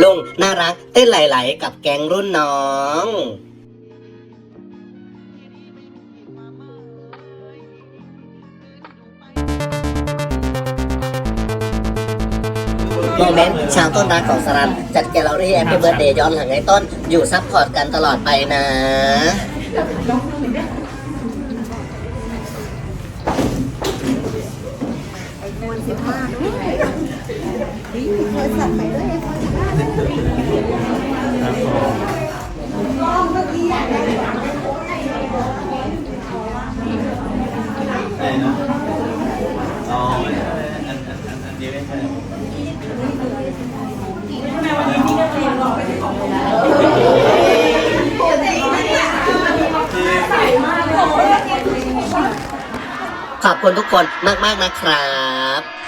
ลุงน่ารักเต้นไหลๆกับแก๊งรุ่นน้อง โมเมนต์ช้าต้นรักของสรัน จัดแกลเลอรี่แอปเปิลเบิร์เดย์ย้อนหลังให้ต้น อยู่ซัพพอร์ตกันตลอดไปนะ มวลสิบห้าด้วยมีโทรศัพท์ไปด้วย อ๋อไม่ใช่อันอันอันอันนี้ไม่ใช่ขอบคุณทุกคนมาก ๆ นะครับ